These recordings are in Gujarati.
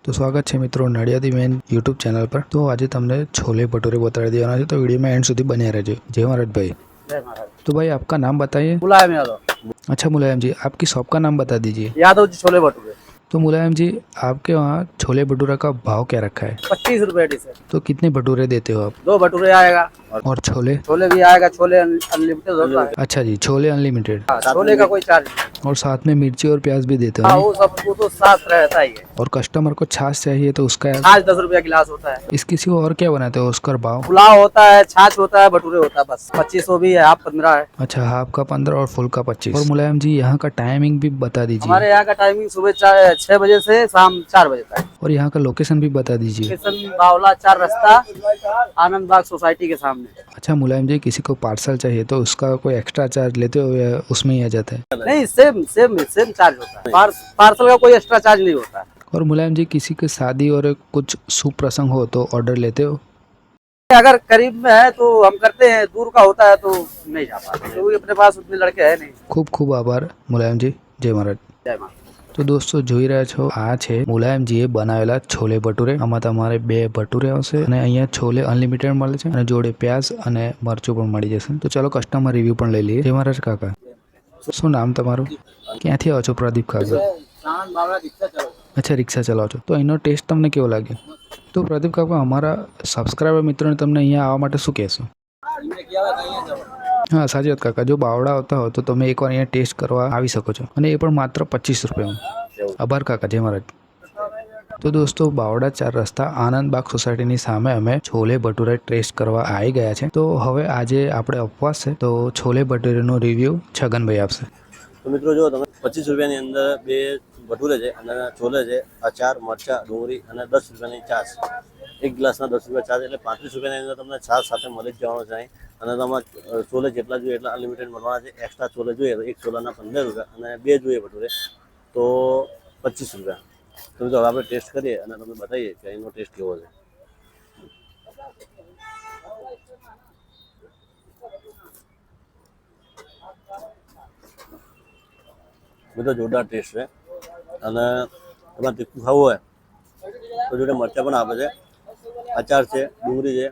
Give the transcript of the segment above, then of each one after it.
તો સ્વાગત છે મિત્રો નડિયાદી મેન યુટ્યુબ ચેનલ પર તો આજે તમને છોલે ભટૂરે બતાવી દેવાના છે તો વિડીયોમાં એન્ડ સુધી બન્યા રહેજો જય महाराज जय महाराज तो भाई आपका नाम बताइए मुलायम यादव अच्छा मुलायम जी आपकी शॉप का नाम बता दीजिए यादव जी छोले भटूरे तो मुलायम जी आपके वहाँ छोले भटूरा का भाव क्या रखा है? पच्चीस रूपए तो कितने भटूरे देते हो आप? दो भटूरे आएगा। और छोले? छोले भी आएगा छोले अनलिमिटेड अच्छा जी छोले अनलिमिटेड हाँ, छोले का कोई चार्ज और साथ में मिर्ची और प्याज भी देते हाँ हो वो सब वो तो साथ रहता ही है। और कस्टमर को छाछ चाहिए तो उसका छाछ दस रुपया गिलास होता है। इस किसी को और क्या बनाते हो उसका भाव? पुलाव होता है छाछ होता है भटूरे होता है बस। पच्चीस सौ भी है आप पंद्रह है। अच्छा हाफ़ का पंद्रह और फुल का पच्चीस। और मुलायम जी यहाँ का टाइमिंग भी बता दीजिए। हमारे यहाँ का टाइमिंग सुबह चार छह बजे से शाम चार बजे तक। और यहाँ का लोकेशन भी बता दीजिए। लोकेशन बावला चार रास्ता आनंद बाग सोसाइटी के सामने। अच्छा मुलायम जी किसी को पार्सल चाहिए तो उसका कोई एक्स्ट्रा चार्ज लेते हो या उसमें ही आ जाता है? नहीं सेम सेम सेम चार्ज होता है। पार्स, पार्सल का कोई एक्स्ट्रा चार्ज नहीं होता। और मुलायम जी किसी की शादी और कुछ शुभ प्रसंग हो तो ऑर्डर लेते हो? अगर करीब में है तो हम करते हैं दूर का होता है तो नहीं जा पाते। क्योंकि अपने पास उतने लड़के है नहीं। खूब खूब आभार मुलायम जी जय महाराज। जय महाराज। તો દોસ્તો જોઈ રહ્યા છો, આ છે મુલાયમજીએ બનાવેલા છોલે ભટુરે. આમાં તમારે બે ભટુરે આવશે અને અહીંયા છોલે અનલિમિટેડ મળે છે અને જોડે પ્યાસ અને મરચું પણ મળી જશે. તો ચાલો કસ્ટમર રિવ્યુ પણ લઈ લઈએ. મારા મહારાજ કાકા. શું નામ તમારું? ક્યાંથી આવો છો પ્રદીપ કાકા? અચ્છા, રિક્ષા ચલાવો છો. તો એનો ટેસ્ટ તમને કેવો લાગે તો પ્રદીપ કાકા, અમારા સબસ્ક્રાઈબર મિત્રોને તમને અહીંયા આવવા માટે શું કહેશો? હા, સાચી વાત કાકા. જો બાવડા આવતા હોય તો તમે એકવાર અહીંયા ટેસ્ટ કરવા આવી શકો છો. અને એ પણ માત્ર પચીસ રૂપિયામાં. આભાર કાકા. જય મહારાજ. તો દોસ્તો બાવડા ચાર રસ્તા આનંદબાગ સોસાયટીની સામે અમે છોલે ભટુરે ટેસ્ટ કરવા આવી ગયા છે. તો હવે આજે આપણે ઉપવાસ છે, તો છોલે ભટુરેનો રિવ્યૂ છગનભાઈ આપશે. તો મિત્રો જો તમે પચીસ રૂપિયાની અંદર બે ભટુરે છે અને છોલે છે. અચાર મરચા, ડુંગળી અને દસ રૂપિયાની છાશ. એક ગ્લાસના દસ રૂપિયા ચાર્જ એટલે પાંત્રીસ રૂપિયાની અંદર તમને છાશ સાથે મળી જ જવાનો છે અને તમારે ચોલે જેટલા જોઈએ એટલા અનલિમિટેડ મળવાના છે. એક્સ્ટ્રા છોલે જોઈએ તો એક છોલાના પંદર રૂપિયા અને બે જોઈએ ભટુરે તો પચીસ રૂપિયા. તો હવે આપણે ટેસ્ટ કરીએ અને તમને બતાવીએ કે એનો ટેસ્ટ કેવો છે. બધો જોરદાર ટેસ્ટ છે. અને તમારે તીખું ખાવું હોય, તો જોડે મરચાં પણ આપે છે. અચાર છે, ડુંગળી છે.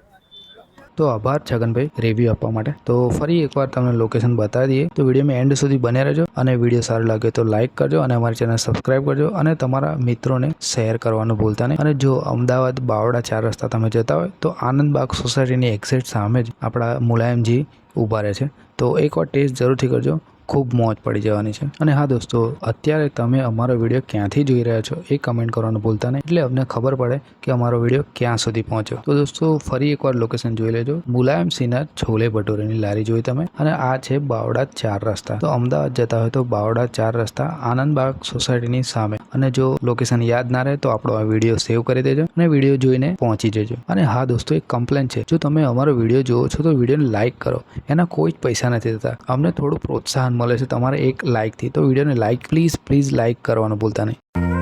તો આભાર છગનભાઈ રિવ્યૂ આપવા માટે. તો ફરી એકવાર તમને લોકેશન બતાવી દઈએ. તો વિડીયોમાં એન્ડ સુધી બને રહેજો અને વીડિયો સારો લાગે તો લાઇક કરજો અને અમારી ચેનલ સબસ્ક્રાઇબ કરજો અને તમારા મિત્રોને શેર કરવાનું ભૂલતા નહીં. અને જો અમદાવાદ બાવડા ચાર રસ્તા તમે જતા હોય તો આનંદબાગ સોસાયટીની એક્ઝેટ સામે જ આપણા મુલાયમજી ઊભા રહે છે. તો એકવાર ટેસ્ટ જરૂરથી કરજો. ખૂબ મોજ પડી જવાની છે. અને હા દોસ્તો, અત્યારે તમે અમારો વીડિયો ક્યાંથી જોઈ રહ્યા છો એ કમેન્ટ કરવાનું ભૂલતા નહીં. એટલે અમને ખબર પડે કે અમારો વીડિયો ક્યાં સુધી પહોંચ્યો. તો દોસ્તો, ફરી એકવાર લોકેશન જોઈ લેજો. મુલાયમ સિંહના છોલે ભટૂરેની લારી જોઈ તમે. અને આ છે બાવડા ચાર રસ્તા. તો અમદાવાદ જતા હોય તો બાવડા ચાર રસ્તા આનંદબાગ સોસાયટીની સામે. અને જો લોકેશન યાદ ના રહે તો આપણો આ વીડિયો સેવ કરી દેજો અને વીડિયો જોઈને પહોંચી જજો. અને હા દોસ્તો, એક કમ્પ્લેન છે. જો તમે અમારો વીડિયો જુઓ છો તો વિડીયોને લાઇક કરો. એના કોઈ જ પૈસા નથી થતા. અમને થોડું પ્રોત્સાહન મળે છે તમારે એક લાઇકથી તો વિડીયોને લાઇક પ્લીઝ પ્લીઝ લાઇક કરવાનું ભૂલતા નહીં.